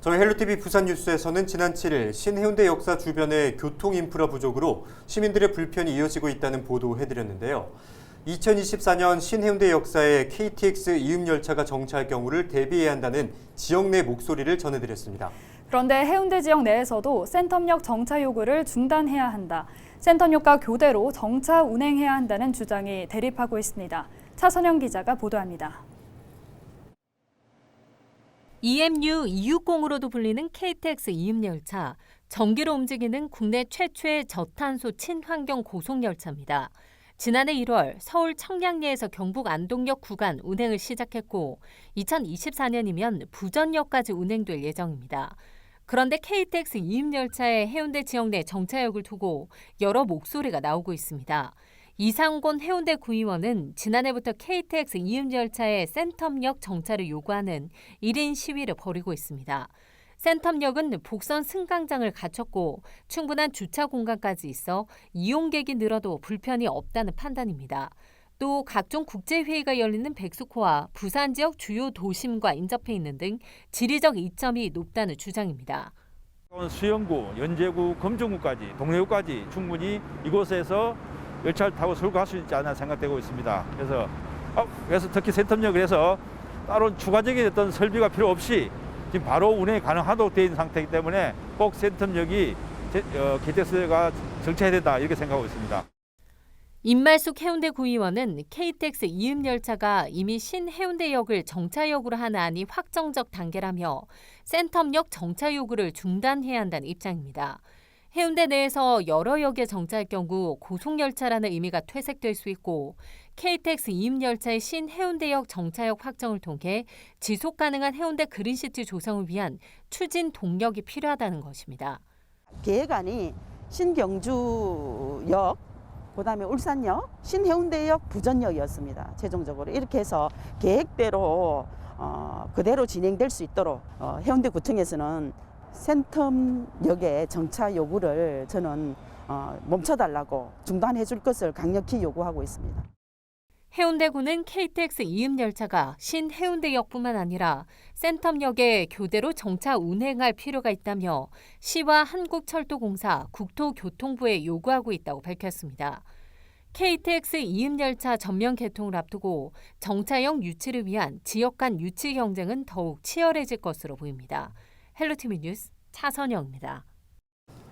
저희 헬로티비 부산 뉴스에서는 지난 7일 신해운대 역사 주변의 교통 인프라 부족으로 시민들의 불편이 이어지고 있다는 보도해드렸는데요. 2024년 신해운대 역사에 KTX 이음 열차가 정차할 경우를 대비해야 한다는 지역 내 목소리를 전해드렸습니다. 그런데 해운대 지역 내에서도 센텀역 정차 요구를 중단해야 한다. 센텀역과 교대로 정차 운행해야 한다는 주장이 대립하고 있습니다. 차선영 기자가 보도합니다. EMU 260으로도 불리는 KTX 이음열차, 전기로 움직이는 국내 최초의 저탄소 친환경 고속열차입니다. 지난해 1월 서울 청량리에서 경북 안동역 구간 운행을 시작했고 2024년이면 부전역까지 운행될 예정입니다. 그런데 KTX 이음열차의 해운대 지역 내 정차역을 두고 여러 목소리가 나오고 있습니다. 이상곤 해운대 구의원은 지난해부터 KTX 이음 열차의 센텀역 정차를 요구하는 1인 시위를 벌이고 있습니다. 센텀역은 복선 승강장을 갖췄고 충분한 주차 공간까지 있어 이용객이 늘어도 불편이 없다는 판단입니다. 또 각종 국제회의가 열리는 백수코와 부산 지역 주요 도심과 인접해 있는 등 지리적 이점이 높다는 주장입니다. 수영구, 연제구, 검정구까지 동래구까지 충분히 이곳에서 열차를 타고 서울 갈 수 있지 않나 생각되고 있습니다. 그래서 어, 그래서 특히 센텀역을 해서 따로 추가적인 어떤 설비가 필요 없이 지금 바로 운행이 가능하도록 되어 있는 상태이기 때문에 꼭 센텀역이 어, KTX가 정차해야 된다 이렇게 생각하고 있습니다. 임말숙 해운대 구의원은 KTX 이음 열차가 이미 신해운대역을 정차역으로 하는 안이 확정적 단계라며 센텀역 정차 요구를 중단해야 한다는 입장입니다. 해운대 내에서 여러 역에 정차할 경우 고속열차라는 의미가 퇴색될 수 있고 KTX 이음열차의 신해운대역 정차역 확정을 통해 지속 가능한 해운대 그린시티 조성을 위한 추진 동력이 필요하다는 것입니다. 계획안이 신경주역, 그다음에 울산역, 신해운대역, 부전역이었습니다. 최종적으로 이렇게 해서 계획대로 어, 그대로 진행될 수 있도록 어, 해운대구청에서는 센텀역의 정차 요구를 저는 어, 멈춰달라고 중단해 줄 것을 강력히 요구하고 있습니다. 해운대구는 KTX 이음 열차가 신해운대역뿐만 아니라 센텀역에 교대로 정차 운행할 필요가 있다며 시와 한국철도공사, 국토교통부에 요구하고 있다고 밝혔습니다. KTX 이음 열차 전면 개통을 앞두고 정차역 유치를 위한 지역 간 유치 경쟁은 더욱 치열해질 것으로 보입니다. 헬로티비 뉴스 차선영입니다.